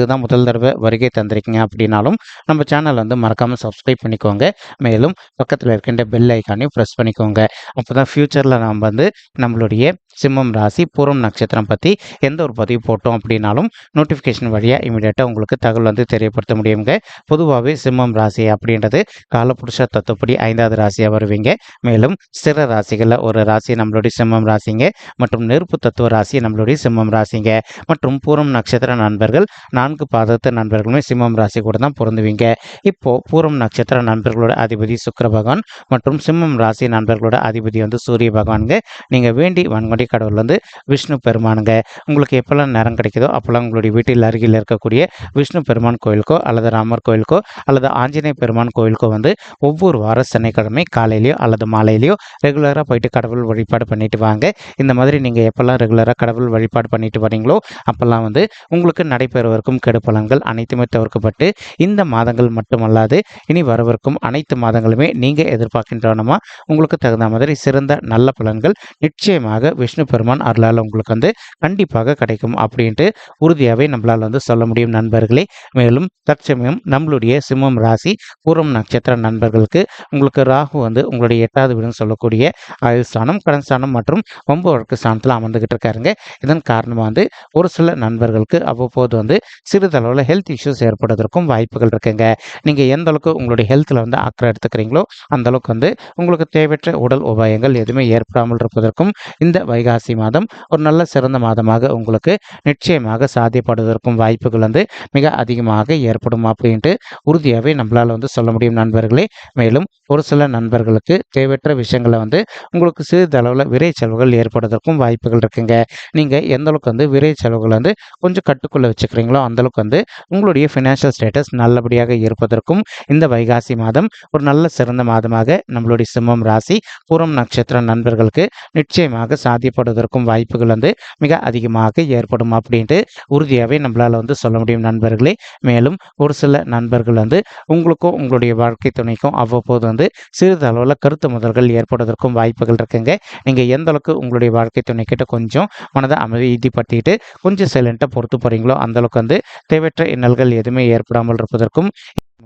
இதுதான் முதல் தடவை வருகை தந்திருக்கீங்க அப்படின்னாலும் நம்ம சேனல் வந்து மறக்காமல் சப்ஸ்கிரைப் பண்ணிக்கோங்க. மேலும் பக்கத்தில் இருக்கின்ற பெல் ஐக்கானையும் ப்ரெஸ் பண்ணிக்கோங்க. அப்போ தான் ஃப்யூச்சரில் நாம் வந்து நம்மளுடைய சிம்மம் ராசி பூரம் நட்சத்திரம் பற்றி எந்த ஒரு பதிவு போட்டோம் அப்படின்னாலும் நோட்டிஃபிகேஷன் வழியாக இமீடியட்டாக உங்களுக்கு தகவல் வந்து தெரியப்படுத்த முடியுங்க. பொதுவாகவே சிம்மம் ராசி அப்படின்றது காலப்புருஷ தத்துவப்படி ஐந்தாவது ராசியாக வருவீங்க. மேலும் சிற ராசிகளில் ஒரு ராசி நம்மளுடைய சிம்மம் ராசிங்க. மற்றும் நெருப்பு தத்துவ ராசி நம்மளுடைய சிம்மம் ராசிங்க. மற்றும் பூரம் நட்சத்திர நண்பர்கள் நான்கு பாதத்து நண்பர்களுமே சிம்மம் ராசி கூட தான் பொருந்துவீங்க. இப்போ பூரம் நட்சத்திர நண்பர்களோட அதிபதி சுக்கர பகவான் மற்றும் சிம்மம் ராசி நண்பர்களோட அதிபதி வந்து சூரிய பகவானுங்க. நீங்கள் வேண்டி வன்கொண்டி கடவுள் வந்து விஷ்ணு பெருமானுங்க. உங்களுக்கு எப்போல்லாம் நேரம் கிடைக்குதோ அப்போல்லாம் உங்களுடைய வீட்டில் அருகில் இருக்கக்கூடிய விஷ்ணு பெருமான் கோயிலுக்கோ அல்லது ராமர் கோயிலுக்கோ அல்லது ஆஞ்சநேய பெருமான் கோயிலுக்கோ வந்து ஒவ்வொரு வார சனிக்கிழமை காலையிலையோ அல்லது மாலையிலையோ ரெகுலராக போயிட்டு கடவுள் வழிபாடு பண்ணிட்டு வாங்க. இந்த மாதிரி நீங்கள் எப்போல்லாம் ரெகுலராக கடவுள் வழிபாடு பண்ணிட்டு வரீங்களோ அப்போல்லாம் வந்து உங்களுக்கு நடைபெறுவதற்கும் கெடுப்பலன்கள் அனைத்துமே தவிர்க்கப்பட்டு இந்த மாதங்கள் மட்டுமல்லாது இனி வரவிருக்கும் அனைத்து மாதங்களுமே நீங்கள் எதிர்பார்க்கின்றனமா உங்களுக்கு தகுந்த மாதிரி சிறந்த நல்ல பலன்கள் நிச்சயமாக விஷ்ணு பெருமான் அருளால் உங்களுக்கு வந்து கண்டிப்பாக கிடைக்கும் அப்படின்ட்டு உறுதியாகவே நம்மளால் வந்து சொல்ல முடியும் நண்பர்களே. மேலும் தற்சமயம் நம்மளுடைய சிம்மம் ராசி பூரம் நட்சத்திர நண்பர்களுக்கு உங்களுக்கு ராகு வந்து உங்களுடைய எட்டாவது வீடுன்னு சொல்லக்கூடிய ஆயுள் ஸ்தானம் கடன் ஸ்தானம் மற்றும் ஒம்பவர்க்கு ஸ்தானத்தில் அமர்ந்துகிட்டு இருக்காருங்க. இதன் காரணமாக வந்து ஒரு சில நண்பர்களுக்கு அவ்வப்போது வந்து சிறிதளவில் ஹெல்த் இஷ்யூஸ் ஏற்படுவதற்கும் வாய்ப்புகள் இருக்குங்க. நீங்கள் எந்த அளவுக்கு உங்களுடைய ஹெல்த்தில் வந்து அக்கறை எடுத்துக்கிறீங்களோ அந்த அளவுக்கு வந்து உங்களுக்கு தேவையற்ற உடல் உபாயங்கள் எதுவுமே ஏற்படாமல் இருப்பதற்கும் இந்த வைகாசி மாதம் ஒரு நல்ல சிறந்த மாதமாக உங்களுக்கு நிச்சயமாக சாத்தியப்படுவதற்கும் வாய்ப்புகள் வந்து மிக அதிகமாக ஏற்படும் அப்படின்ட்டு உறுதியாகவே நம்மளால் வந்து சொல்ல முடியும் நண்பர்களே. மேலும் ஒரு சில நண்பர்களுக்கு தேவையற்ற விஷயங்களை வந்து உங்களுக்கு சிறிதளவில் விரை செலவுகள் ஏற்படுவதற்கும் வாய்ப்புகள் இருக்குங்க. நீங்கள் எந்த அளவுக்கு வந்து விரை செலவுகள் வந்து கொஞ்சம் கட்டுக்குள்ளே வச்சுக்கிறீங்களோ அந்தளவுக்கு வந்து உங்களுடைய ஃபினான்ஷியல் ஸ்டேட்டஸ் நல்லபடியாக இருப்பதற்கும் இந்த வைகாசி மாதம் ஒரு நல்ல சிறந்த மாதமாக நம்மளுடைய சிம்மம் ராசி பூரம் நட்சத்திர நண்பர்களுக்கு நிச்சயமாக பாதிக்கப்படுவதற்கும் வாய்ப்புகள் வந்து மிக அதிகமாக ஏற்படும் அப்படின்ட்டு உறுதியாகவே நம்மளால் வந்து சொல்ல முடியும் நண்பர்களே. மேலும் ஒரு சில நண்பர்கள் வந்து உங்களுக்கும் உங்களுடைய வாழ்க்கை துணைக்கும் அவ்வப்போது வந்து சிறிது அளவில் கருத்து முதல்கள் ஏற்படுவதற்கும் வாய்ப்புகள் இருக்குங்க. நீங்கள் எந்த அளவுக்கு உங்களுடைய வாழ்க்கை துணை கிட்ட கொஞ்சம் மனதை அமைதிப்படுத்திட்டு கொஞ்சம் சைலண்ட்டாக பொறுத்து போகிறீங்களோ அந்த அளவுக்கு வந்து தேவையற்ற இன்னல்கள் எதுவுமே ஏற்படாமல் இருப்பதற்கும்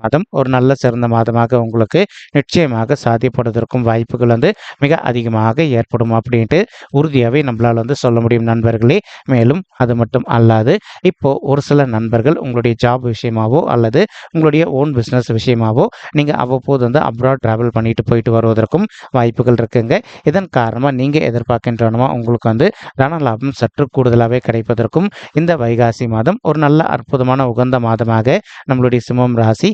மாதம் ஒரு நல்ல சிறந்த மாதமாக உங்களுக்கு நிச்சயமாக சாத்தியப்படுவதற்கும் வாய்ப்புகள் வந்து மிக அதிகமாக ஏற்படும் அப்படின்ட்டு உறுதியாகவே நம்மளால் வந்து சொல்ல முடியும் நண்பர்களே. மேலும் அது மட்டும் அல்லாது இப்போ ஒரு சில நண்பர்கள் உங்களுடைய ஜாப் விஷயமாவோ அல்லது உங்களுடைய ஓன் பிஸ்னஸ் விஷயமாவோ நீங்கள் அவ்வப்போது வந்து அப்ராட் ட்ராவல் பண்ணிட்டு போயிட்டு வருவதற்கும் வாய்ப்புகள் இருக்குங்க. இதன் காரணமாக நீங்கள் எதிர்பார்க்கின்றனமா உங்களுக்கு வந்து ரண லாபம் சற்று கூடுதலாகவே கிடைப்பதற்கும் இந்த வைகாசி மாதம் ஒரு நல்ல அற்புதமான உகந்த மாதமாக நம்மளுடைய சிம்மம் ராசி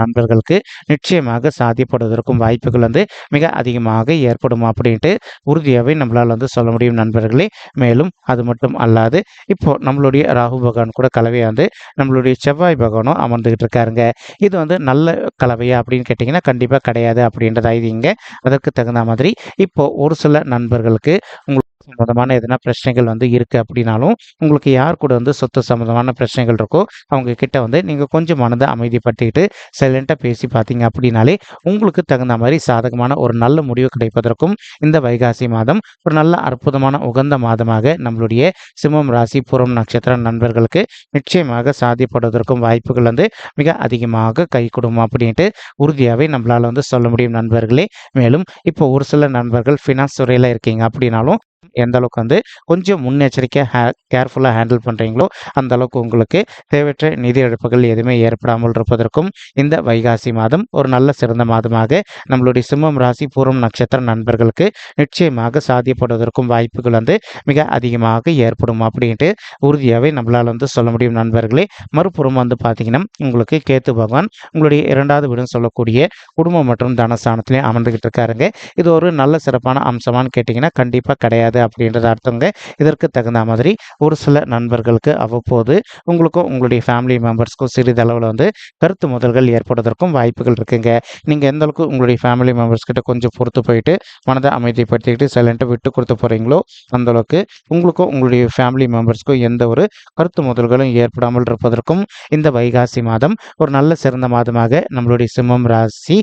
நண்பர்களுக்கு நிச்சயமாக சாதிப்படுவதற்கும் வாய்ப்புகள் வந்து மிக அதிகமாக ஏற்படும் அப்படின்ட்டு உறுதியாகவே நம்மளால் வந்து சொல்ல முடியும் நண்பர்களே. மேலும் அது மட்டும் அல்லாது இப்போ நம்மளுடைய ராகு பகவான் கூட கலவையாக வந்து நம்மளுடைய செவ்வாய் பகவானும் அமர்ந்துகிட்டு இருக்காருங்க. இது வந்து நல்ல கலவையா அப்படின்னு கேட்டிங்கன்னா கண்டிப்பாக கிடையாது அப்படின்றத இதுங்க அதற்கு தகுந்த மாதிரி இப்போ ஒரு சில நண்பர்களுக்கு உங்களுக்கு சம்மந்தமான எதனா பிரச்சனைகள் வந்து இருக்குது அப்படின்னாலும் உங்களுக்கு யார் கூட வந்து சொத்து சம்மந்தமான பிரச்சனைகள் இருக்கோ அவங்க கிட்ட வந்து நீங்கள் கொஞ்சம் மனதை அமைதிப்படுத்திக்கிட்டு சைலண்ட்டாக பேசி பார்த்தீங்க அப்படின்னாலே உங்களுக்கு தகுந்த மாதிரி சாதகமான ஒரு நல்ல முடிவு கிடைப்பதற்கும் இந்த வைகாசி மாதம் ஒரு நல்ல அற்புதமான உகந்த மாதமாக நம்மளுடைய சிம்மம் ராசி பூரம் நட்சத்திர நண்பர்களுக்கு நிச்சயமாக சாதிப்படுவதற்கும் வாய்ப்புகள் வந்து மிக அதிகமாக கை கொடுக்கும் அப்படின்ட்டு உறுதியாகவே நம்மளால் வந்து சொல்ல முடியும் நண்பர்களே. மேலும் இப்போ ஒரு சில நண்பர்கள் ஃபினான்ஸ் துறையில் இருக்கீங்க அப்படின்னாலும் எந்த அளவுக்கு வந்து கொஞ்சம் முன்னெச்சரிக்கையாக ஹே கேர்ஃபுல்லாக ஹேண்டில் பண்ணுறீங்களோ அந்த அளவுக்கு உங்களுக்கு தேவையற்ற நிதி இழப்புகள் எதுவுமே ஏற்படாமல் இருப்பதற்கும் இந்த வைகாசி மாதம் ஒரு நல்ல சிறந்த மாதமாக நம்மளுடைய சிம்மம் ராசி பூர்வம் நட்சத்திர நண்பர்களுக்கு நிச்சயமாக சாத்தியப்படுவதற்கும் வாய்ப்புகள் வந்து மிக அதிகமாக ஏற்படும் அப்படின்ட்டு உறுதியாகவே நம்மளால் வந்து சொல்ல முடியும் நண்பர்களே. மறுபுறம் வந்து பார்த்தீங்கன்னா உங்களுக்கு கேத்து பகவான் உங்களுடைய இரண்டாவது வீடுன்னு சொல்லக்கூடிய குடும்பம் மற்றும் தனஸ்தானத்திலையும் அமர்ந்துகிட்டு இருக்காருங்க. இது ஒரு நல்ல சிறப்பான அம்சமானு கேட்டிங்கன்னா கண்டிப்பாக கிடையாது. கிடையாது அப்படின்றது அர்த்தங்க. இதற்கு தகுந்த மாதிரி ஒரு சில நண்பர்களுக்கு அவ்வப்போது உங்களுக்கும் உங்களுடைய ஃபேமிலி மெம்பர்ஸ்க்கும் சிறிதளவில் வந்து கருத்து முதல்கள் ஏற்படுவதற்கும் வாய்ப்புகள் இருக்குங்க. நீங்கள் எந்த அளவுக்கு உங்களுடைய ஃபேமிலி மெம்பர்ஸ் கிட்ட கொஞ்சம் பொறுத்து போயிட்டு மனதை அமைதிப்படுத்திக்கிட்டு சைலண்ட்டாக விட்டு கொடுத்து போகிறீங்களோ அந்த அளவுக்கு உங்களுக்கும் உங்களுடைய ஃபேமிலி மெம்பர்ஸ்க்கும் எந்த ஒரு கருத்து முதல்களும் ஏற்படாமல் இருப்பதற்கும் இந்த வைகாசி மாதம் ஒரு நல்ல சிறந்த மாதமாக நம்மளுடைய சிம்மம் ராசி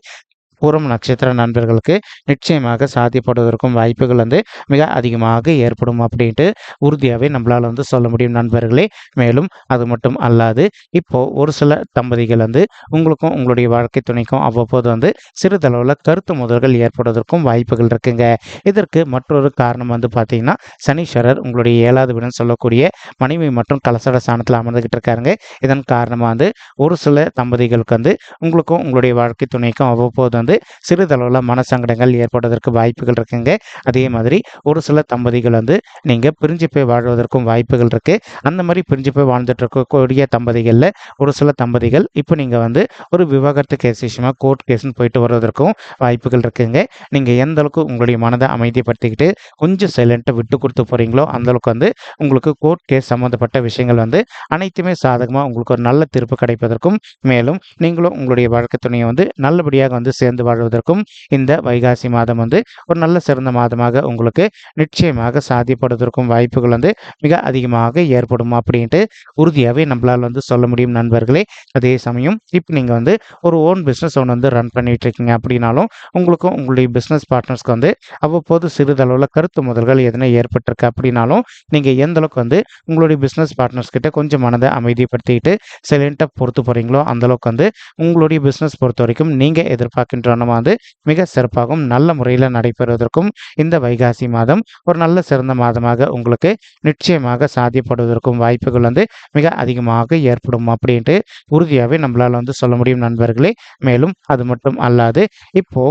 பூரம் நட்சத்திர நண்பர்களுக்கு நிச்சயமாக சாத்தியப்படுவதற்கும் வாய்ப்புகள் வந்து மிக அதிகமாக ஏற்படும் அப்படின்ட்டு உறுதியாகவே நம்மளால் வந்து சொல்ல முடியும் நண்பர்களே. மேலும் அது மட்டும் அல்லாது இப்போ ஒரு சில தம்பதிகள் வந்து உங்களுக்கும் உங்களுடைய வாழ்க்கை துணைக்கும் அவ்வப்போது வந்து சிறிதளவில் கருத்து முதல்கள் ஏற்படுவதற்கும் வாய்ப்புகள் இருக்குங்க. இதற்கு மற்றொரு காரணம் வந்து பார்த்தீங்கன்னா சனீஸ்வரர் உங்களுடைய ஏழாவது வீடுன்னு சொல்லக்கூடிய மனைவி மற்றும் கலசட ஸ்தானத்தில் அமர்ந்துகிட்டு இருக்காருங்க. இதன் காரணமாக வந்து ஒரு சில தம்பதிகளுக்கு வந்து உங்களுக்கும் உங்களுடைய வாழ்க்கை துணைக்கும் அவ்வப்போது வந்து வந்து சிறிதளவில் மனசங்கடங்கள் ஏற்படுவதற்கு வாய்ப்புகள் இருக்குங்க. அதே மாதிரி ஒரு சில தம்பதிகள் வந்து நீங்கள் பிரிஞ்சு போய் வாழ்வதற்கும் வாய்ப்புகள் இருக்குது அந்த மாதிரி பிரிஞ்சு போய் வாழ்ந்துட்டு இருக்கக்கூடிய தம்பதிகளில் ஒரு சில தம்பதிகள் இப்போ நீங்கள் வந்து ஒரு விவாகரத்து கேஸ் விஷயமா கோர்ட் கேஸ்னு போயிட்டு வருவதற்கும் வாய்ப்புகள் இருக்குங்க. நீங்கள் எந்த அளவுக்கு உங்களுடைய மனதை அமைதிப்படுத்திக்கிட்டு கொஞ்சம் சைலண்ட்டை விட்டு கொடுத்து போகிறீங்களோ அந்த அளவுக்கு வந்து உங்களுக்கு கோர்ட் கேஸ் சம்மந்தப்பட்ட விஷயங்கள் வந்து அனைத்துமே சாதகமாக உங்களுக்கு ஒரு நல்ல தீர்ப்பு கிடைப்பதற்கும் மேலும் நீங்களும் உங்களுடைய வழக்கு துணையை வந்து நல்லபடியாக வந்து சேர்ந்து வாழ்வதற்கும் இந்த வைகாசி மாதம் வந்து ஒரு நல்ல சிறந்த மாதமாக உங்களுக்கு நிச்சயமாக சாத்தியப்படுவதற்கும் வாய்ப்புகள் வந்து மிக அதிகமாக ஏற்படும் அப்படின்ட்டு உறுதியாகவே நம்மளால் வந்து சொல்ல முடியும் நண்பர்களே. அதே சமயம் இப்போ நீங்கள் வந்து ஒரு ஓன் பிஸ்னஸ் ஒன்று வந்து ரன் பண்ணிட்டு இருக்கீங்க அப்படின்னாலும் உங்களுக்கும் உங்களுடைய பிஸ்னஸ் பார்ட்னர்ஸ்க்கு வந்து அவ்வப்போது சிறிதளவில் கருத்து முதல்கள் எதனா ஏற்பட்டிருக்கு அப்படின்னாலும் நீங்கள் எந்த அளவுக்கு வந்து உங்களுடைய பிஸ்னஸ் பார்ட்னர்ஸ் கிட்ட கொஞ்சம் மனதை அமைதிப்படுத்திக்கிட்டு சைலண்ட்டாக பொறுத்து போகிறீங்களோ அந்தளவுக்கு வந்து உங்களுடைய பிஸ்னஸ் பொறுத்த வரைக்கும் நீங்கள் எதிர்பார்க்கின்ற வந்து மிக சிறப்பாகவும் நல்ல முறையில் நடைபெறுவதற்கும் இந்த வைகாசி மாதம் ஒரு நல்ல சிறந்த மாதமாக உங்களுக்கு நிச்சயமாக சாத்தியப்படுவதற்கும் வாய்ப்புகள் வந்து மிக அதிகமாக ஏற்படும் அப்படின்ட்டு உறுதியாகவே நம்மளால் வந்து சொல்ல முடியும் நண்பர்களே. மேலும் அது மட்டும் அல்லாது இப்போ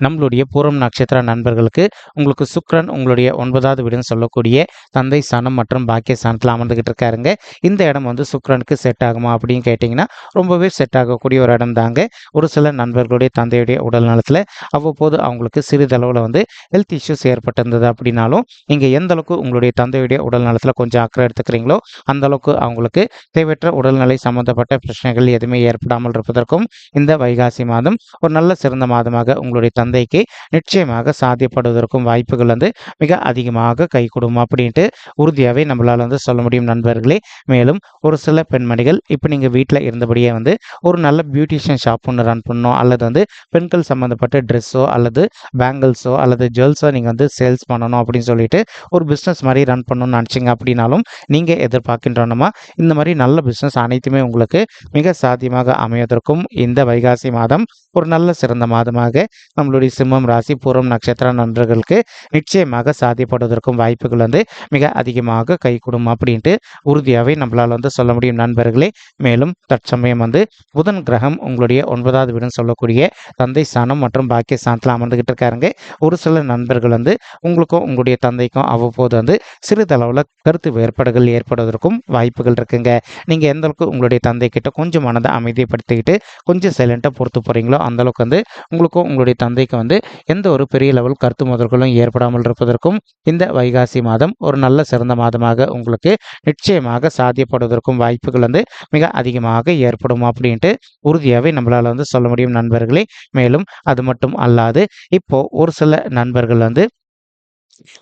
நம்மளுடைய பூரம் நட்சத்திர நண்பர்களுக்கு உங்களுக்கு சுக்ரன் உங்களுடைய ஒன்பதாவது வீடுன்னு சொல்லக்கூடிய தந்தை சனம் மற்றும் பாக்கிய ஸ்தானத்தில் அமர்ந்துகிட்டு இருக்காருங்க. இந்த இடம் வந்து சுக்ரனுக்கு செட் ஆகுமா அப்படின்னு கேட்டிங்கன்னா ரொம்பவே செட் ஆகக்கூடிய ஒரு இடம் தாங்க. ஒரு சில நண்பர்களுடைய தந்தையுடைய உடல் நலத்தில் அவ்வப்போது அவங்களுக்கு சிறிதளவில் வந்து ஹெல்த் இஷ்யூஸ் ஏற்பட்டிருந்தது அப்படின்னாலும் நீங்கள் எந்த அளவுக்கு உங்களுடைய தந்தையுடைய உடல் நலத்தில் கொஞ்சம் அக்கறை எடுத்துக்கிறீங்களோ அந்த அளவுக்கு அவங்களுக்கு தேவையற்ற உடல்நிலை சம்பந்தப்பட்ட பிரச்சனைகள் எதுவுமே ஏற்படாமல் இருப்பதற்கும் இந்த வைகாசி மாதம் ஒரு நல்ல சிறந்த மாதமாக உங்களுடைய தந்தைக்கு நிச்சயமாக சாத்தியப்படுவதற்கும் வாய்ப்புகள் வந்து மிக அதிகமாக கை கொடுக்கும் அப்படின்ட்டு உறுதியாகவே நம்மளால் வந்து சொல்ல முடியும் நண்பர்களே. மேலும் ஒரு சில பெண்மணிகள் இப்போ நீங்கள் வீட்டில் இருந்தபடியே வந்து ஒரு நல்ல பியூட்டிஷியன் ஷாப் ஒன்று ரன் பண்ணணும் அல்லது வந்து பெண்கள் சம்மந்தப்பட்ட ட்ரெஸ்ஸோ அல்லது பேங்கிள்ஸோ அல்லது ஜுவல்ஸோ நீங்கள் வந்து சேல்ஸ் பண்ணணும் அப்படின்னு சொல்லிட்டு ஒரு பிஸ்னஸ் மாதிரி ரன் பண்ணணும்னு நினச்சிங்க அப்படின்னாலும் நீங்கள் எதிர்பார்க்கின்றனமா இந்த மாதிரி நல்ல பிஸ்னஸ் அனைத்துமே உங்களுக்கு மிக சாத்தியமாக அமைவதற்கும் இந்த வைகாசி மாதம் ஒரு நல்ல சிறந்த மாதமாக நம்மளுடைய சிம்மம் ராசி பூரம் நட்சத்திர நண்பர்களுக்கு நிச்சயமாக சாத்தியப்படுவதற்கும் வாய்ப்புகள் வந்து மிக அதிகமாக கை அப்படின்ட்டு உறுதியாகவே நம்மளால் வந்து சொல்ல முடியும் நண்பர்களே. மேலும் தற்சமயம் வந்து புதன் கிரகம் உங்களுடைய ஒன்பதாவது வீடுன்னு சொல்லக்கூடிய தந்தை ஸ்தானம் மற்றும் பாக்கிய ஸ்தானத்தில் அமர்ந்துகிட்டு இருக்காருங்க. ஒரு சில நண்பர்கள் வந்து உங்களுக்கும் உங்களுடைய தந்தைக்கும் அவ்வப்போது வந்து சிறிதளவில் கருத்து வேறுபாடுகள் ஏற்படுவதற்கும் வாய்ப்புகள் இருக்குங்க. நீங்கள் எந்த அளவுக்கு உங்களுடைய தந்தை கிட்ட கொஞ்சம் மனதை அமைதிப்படுத்திக்கிட்டு கொஞ்சம் சைலண்ட்டாக பொறுத்து போகிறீங்களோ அந்த அளவுக்கு வந்து உங்களுக்கும் உங்களுடைய தந்தைக்கு வந்து எந்த ஒரு பெரிய லெவல் கருத்து முதல்களும் ஏற்படாமல் இருப்பதற்கும் இந்த வைகாசி மாதம் ஒரு நல்ல சிறந்த மாதமாக உங்களுக்கு நிச்சயமாக சாத்தியப்படுவதற்கும் வாய்ப்புகள் வந்து மிக அதிகமாக ஏற்படும் அப்படின்ட்டு உறுதியாகவே நம்மளால் வந்து சொல்ல முடியும் நண்பர்களே. மேலும் அது மட்டும் அல்லாது இப்போ ஒரு சில நண்பர்கள் வந்து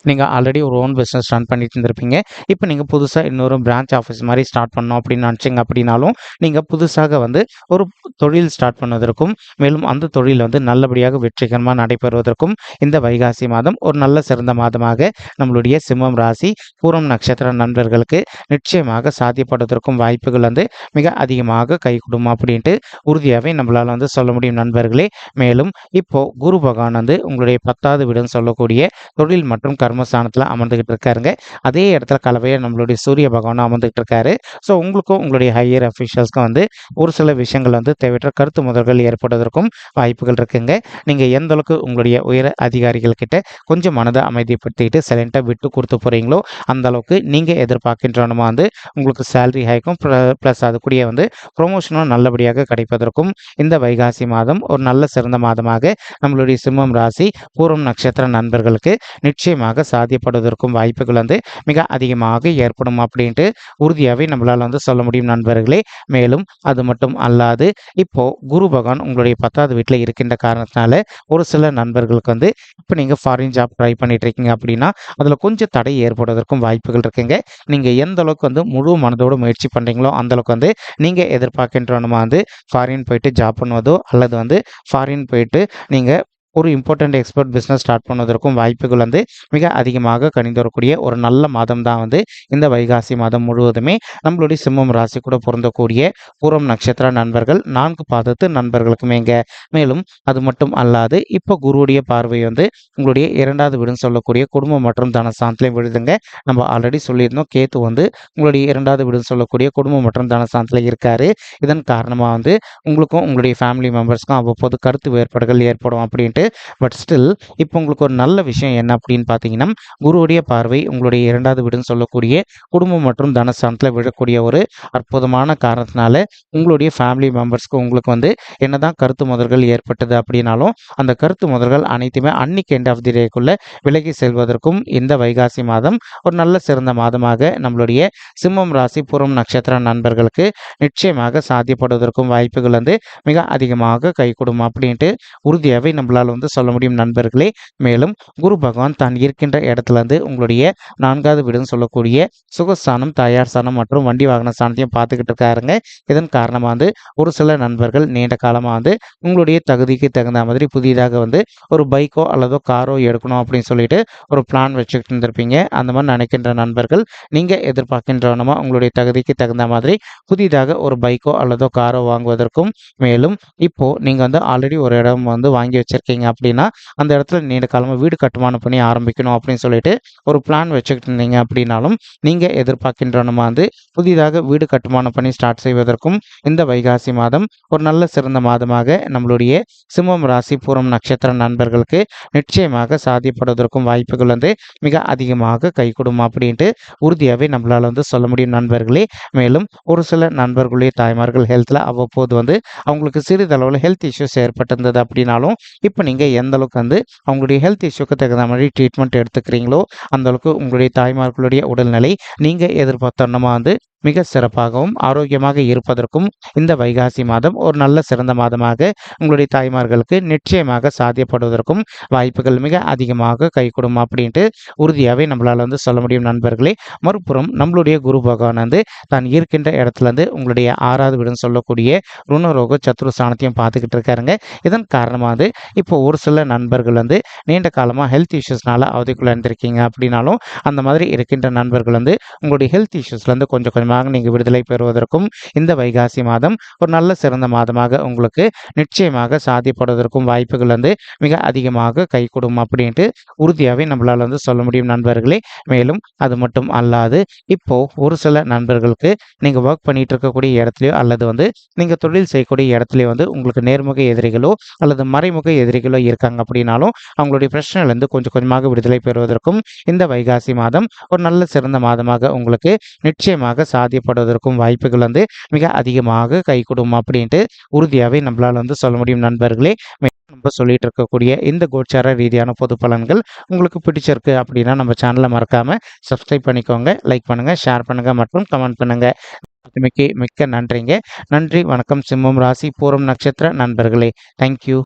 நீங்கள் ஆல்ரெடி ஒரு ஓன் பிஸ்னஸ் ரன் பண்ணிட்டு இருந்திருப்பீங்க. இப்போ நீங்கள் புதுசாக இன்னொரு பிரான்ச் ஆஃபீஸ் மாதிரி ஸ்டார்ட் பண்ணோம் அப்படின்னு நினச்சிங்க அப்படின்னாலும் நீங்கள் புதுசாக வந்து ஒரு தொழில் ஸ்டார்ட் பண்ணுவதற்கும் மேலும் அந்த தொழில் வந்து நல்லபடியாக வெற்றிகரமாக நடைபெறுவதற்கும் இந்த வைகாசி மாதம் ஒரு நல்ல சிறந்த மாதமாக நம்மளுடைய சிம்மம் ராசி பூரம் நட்சத்திர நண்பர்களுக்கு நிச்சயமாக சாத்தியப்படுவதற்கும் வாய்ப்புகள் வந்து மிக அதிகமாக கை அப்படின்ட்டு உறுதியாகவே நம்மளால் வந்து சொல்ல முடியும் நண்பர்களே. மேலும் இப்போ குரு பகவான் வந்து உங்களுடைய பத்தாவது வீடுன்னு சொல்லக்கூடிய தொழில் மற்றும் கர்மஸ்தானத்தில் அமர்ந்துகிட்டு இருக்காருங்க அதே இடத்துல கலவையாக நம்மளுடைய சூரிய பகவானும் அமர்ந்துகிட்டு இருக்காரு ஸோ உங்களுக்கும் உங்களுடைய ஹையர் அஃபிஷியல்ஸ்க்கும் வந்து ஒரு சில விஷயங்கள் வந்து தேவையற்ற கருத்து முதல்கள் ஏற்படுவதற்கும் வாய்ப்புகள் இருக்குங்க. நீங்கள் எந்த அளவுக்கு உங்களுடைய உயர் அதிகாரிகள் கிட்ட கொஞ்சம் மனதை அமைதிப்படுத்திக்கிட்டு சைலண்ட்டாக விட்டு கொடுத்து போகிறீங்களோ அந்த அளவுக்கு நீங்கள் எதிர்பார்க்கின்றனமா வந்து உங்களுக்கு சேலரி ஹைக்கும் ப்ளஸ் அது கூடிய வந்து ப்ரொமோஷனும் நல்லபடியாக கிடைப்பதற்கும் இந்த வைகாசி மாதம் ஒரு நல்ல சிறந்த மாதமாக நம்மளுடைய சிம்மம் ராசி பூர்வம் நட்சத்திர நண்பர்களுக்கு நிச்சயம் நிச்சயமாக சாத்தியப்படுவதற்கும் வாய்ப்புகள் வந்து மிக அதிகமாக ஏற்படும் அப்படின்ட்டு உறுதியாகவே நம்மளால் வந்து சொல்ல முடியும் நண்பர்களே. மேலும் அது மட்டும் அல்லாது இப்போ குரு பகவான் உங்களுடைய பத்தாவது வீட்டில் இருக்கின்ற காரணத்தினால ஒரு சில நண்பர்களுக்கு வந்து இப்போ நீங்கள் ஃபாரின் ஜாப் ட்ரை பண்ணிட்டு இருக்கீங்க அப்படின்னா அதில் கொஞ்சம் தடை ஏற்படுவதற்கும் வாய்ப்புகள் இருக்குங்க. நீங்கள் எந்த அளவுக்கு வந்து முழு மனதோடு முயற்சி பண்ணுறீங்களோ அந்த அளவுக்கு வந்து நீங்கள் எதிர்பார்க்கின்றனமா வந்து ஃபாரின் போயிட்டு ஜாப் பண்ணுவதோ அல்லது வந்து ஃபாரின் போயிட்டு நீங்கள் ஒரு இம்பார்ட்டண்ட் எக்ஸ்போர்ட் பிஸ்னஸ் ஸ்டார்ட் பண்ணுவதற்கும் வாய்ப்புகள் வந்து மிக அதிகமாக கணிந்து வரக்கூடிய ஒரு நல்ல மாதம் தான் வந்து இந்த வைகாசி மாதம் முழுவதுமே நம்மளுடைய சிம்மம் ராசி கூட பொருந்தக்கூடிய பூரம் நட்சத்திர நண்பர்கள் நான்கு பாதத்து நண்பர்களுக்குமேங்க மேலும் அது மட்டும் அல்லாது இப்போ குருவுடைய பார்வை வந்து உங்களுடைய இரண்டாவது வீடுன்னு சொல்லக்கூடிய குடும்பம் மற்றும் தனஸ்தானத்திலையும் விழுதுங்க. நம்ம ஆல்ரெடி சொல்லியிருந்தோம் கேத்து வந்து உங்களுடைய இரண்டாவது வீடுன்னு சொல்லக்கூடிய குடும்பம் மற்றும் தனஸ்தானத்தில் இருக்காரு. இதன் காரணமாக வந்து உங்களுக்கும் உங்களுடைய ஃபேமிலி மெம்பர்ஸ்க்கும் அவ்வப்போது கருத்து வேறுபாடுகள் ஏற்படும் அப்படின்ட்டு பட் ஸ்டில் இப்போ உங்களுக்கு ஒரு நல்ல விஷயம் என்ன அப்படின்னு பார்த்தீங்கன்னா குருவுடைய பார்வை உங்களுடைய இரண்டாவது வீடுன்னு சொல்லக்கூடிய குடும்பம் மற்றும் தனஸ்தானத்தில் விழக்கூடிய ஒரு அற்புதமான காரணத்தினால உங்களுடைய ஃபேமிலி மெம்பர்ஸ்க்கு உங்களுக்கு வந்து என்னதான் கருத்து முதல்கள் ஏற்பட்டது அப்படின்னாலும் அந்த கருத்து முதல்கள் அனைத்துமே அன்னைக்கு எண்ட் ஆஃப் தி டேக்குள்ள விலகி செல்வதற்கும் இந்த வைகாசி மாதம் ஒரு நல்ல சிறந்த மாதமாக நம்மளுடைய சிம்மம் ராசி புறம் நட்சத்திர நண்பர்களுக்கு நிச்சயமாக சாத்தியப்படுவதற்கும் வாய்ப்புகள் வந்து மிக அதிகமாக கைகூடும் அப்படின்ட்டு உறுதியாகவே நம்மளால் வந்து சொல்ல முடியும் நண்பர்களே. மேலும் குரு பகவான் தான் இருக்கின்ற இடத்துல இருந்து உங்களுடைய நான்காவது வீடுன்னு சொல்லக்கூடிய சுகஸ்தானம் தாயார் ஸ்தானம் மற்றும் வண்டி வாகன ஸ்தானத்தையும் பார்த்துக்கிட்டு இருக்காருங்க. இதன் காரணமாக வந்து ஒரு சில நண்பர்கள் நீண்ட காலமாக வந்து உங்களுடைய தகுதிக்கு தகுந்த மாதிரி புதிதாக வந்து ஒரு பைக்கோ அல்லதோ காரோ எடுக்கணும் அப்படின்னு சொல்லிட்டு ஒரு பிளான் வச்சுக்கிட்டு இருந்திருப்பீங்க. அந்த மாதிரி நினைக்கின்ற நண்பர்கள் நீங்கள் எதிர்பார்க்கின்றவனமா உங்களுடைய தகுதிக்கு தகுந்த மாதிரி புதிதாக ஒரு பைக்கோ அல்லதோ காரோ வாங்குவதற்கும் மேலும் இப்போ நீங்கள் வந்து ஆல்ரெடி ஒரு இடம் வந்து வாங்கி வச்சிருக்கீங்க. அப்படின்னா அந்த இடத்துல நீண்ட காலமாக வீடு கட்டுமானம் பண்ணி ஆரம்பிக்கணும் அப்படின்னு சொல்லிட்டு ஒரு பிளான் வச்சுக்கிட்டு இருந்தீங்க அப்படின்னாலும் நீங்கள் எதிர்பார்க்கின்றனமா வந்து புதிதாக வீடு கட்டுமானம் பண்ணி ஸ்டார்ட் செய்வதற்கும் இந்த வைகாசி மாதம் ஒரு நல்ல சிறந்த மாதமாக நம்மளுடைய சிம்மம் ராசி பூரம் நட்சத்திர நண்பர்களுக்கு நிச்சயமாக சாத்தியப்படுவதற்கும் வாய்ப்புகள் வந்து மிக அதிகமாக கைகூடும் அப்படின்ட்டு உறுதியாகவே நம்மளால் வந்து சொல்ல முடியும் நண்பர்களே. மேலும் ஒரு சில நண்பர்களுடைய தாய்மார்கள் ஹெல்த்தில் அவ்வப்போது வந்து அவங்களுக்கு சிறிதளவில் ஹெல்த் இஷ்யூஸ் ஏற்பட்டிருந்தது அப்படின்னாலும் இப்போ நீங்கள் எந்த அளவுக்கு வந்து அவங்களுடைய ஹெல்த் இஷ்யூக்கு தகுந்த மாதிரி ட்ரீட்மெண்ட் எடுத்துக்கிறீங்களோ அந்த அளவுக்கு உங்களுடைய தாய்மார்களுடைய உடல்நிலை நீங்கள் எதிர்பார்த்தோன்னமா வந்து மிக சிறப்பாகவும் ஆரோக்கியமாக இருப்பதற்கும் இந்த வைகாசி மாதம் ஒரு நல்ல சிறந்த மாதமாக உங்களுடைய தாய்மார்களுக்கு நிச்சயமாக சாத்தியப்படுவதற்கும் வாய்ப்புகள் மிக அதிகமாக கைகூடும் அப்படின்ட்டு உறுதியாகவே நம்மளால் வந்து சொல்ல முடியும் நண்பர்களே. மறுபுறம் நம்மளுடைய குரு பகவான் வந்து தான் இருக்கின்ற இடத்துலேருந்து உங்களுடைய ஆறாவது வீடுன்னு சொல்லக்கூடிய ருணரோக சத்ரு ஸ்தானத்தையும் பார்த்துக்கிட்டு இருக்காருங்க. இதன் காரணமாக வந்து இப்போ ஒரு சில நண்பர்கள் வந்து நீண்ட காலமாக ஹெல்த் இஷ்யூஸ்னால அவதிக்குள்ளே இருந்திருக்கீங்க அப்படின்னாலும் அந்த மாதிரி இருக்கின்ற நண்பர்கள் வந்து உங்களுடைய ஹெல்த் இஷ்யூஸ்லேருந்து கொஞ்சம் கொஞ்சம் கொஞ்சமாக நீங்கள் விடுதலை பெறுவதற்கும் இந்த வைகாசி மாதம் ஒரு நல்ல சிறந்த மாதமாக உங்களுக்கு நிச்சயமாக சாத்தியப்படுவதற்கும் வாய்ப்புகள் வந்து மிக அதிகமாக கைகூடும் அப்படின்ட்டு உறுதியாகவே நம்மளால் வந்து சொல்ல முடியும் நண்பர்களே. மேலும் அது மட்டும் அல்லாது இப்போ ஒரு சில நண்பர்களுக்கு நீங்கள் ஒர்க் பண்ணிட்டு இருக்கக்கூடிய இடத்துலையோ அல்லது வந்து நீங்கள் தொழில் செய்யக்கூடிய இடத்துலையோ வந்து உங்களுக்கு நேர்முக எதிரிகளோ அல்லது மறைமுக எதிரிகளோ இருக்காங்க அப்படின்னாலும் அவங்களுடைய பிரச்சனையிலேருந்து கொஞ்சம் கொஞ்சமாக விடுதலை பெறுவதற்கும் இந்த வைகாசி மாதம் ஒரு நல்ல சிறந்த மாதமாக உங்களுக்கு நிச்சயமாக சாத்தியப்படுவதற்கும் வாய்ப்புகள் வந்து மிக அதிகமாக கைகூடும் அப்படின்ட்டு உறுதியாகவே நம்மளால் வந்து சொல்ல முடியும் நண்பர்களே. நம்ம சொல்லிட்டு இருக்கக்கூடிய இந்த கோச்சார ரீதியான பொது பலன்கள் உங்களுக்கு பிடிச்சிருக்கு அப்படின்னா நம்ம சேனலை மறக்காம சப்ஸ்கிரைப் பண்ணிக்கோங்க லைக் பண்ணுங்க ஷேர் பண்ணுங்க மற்றும் கமெண்ட் பண்ணுங்க. மிக்க மிக்க நன்றிங்க. நன்றி வணக்கம். சிம்மம் ராசி பூரம் நட்சத்திர நண்பர்களே. தேங்க்யூ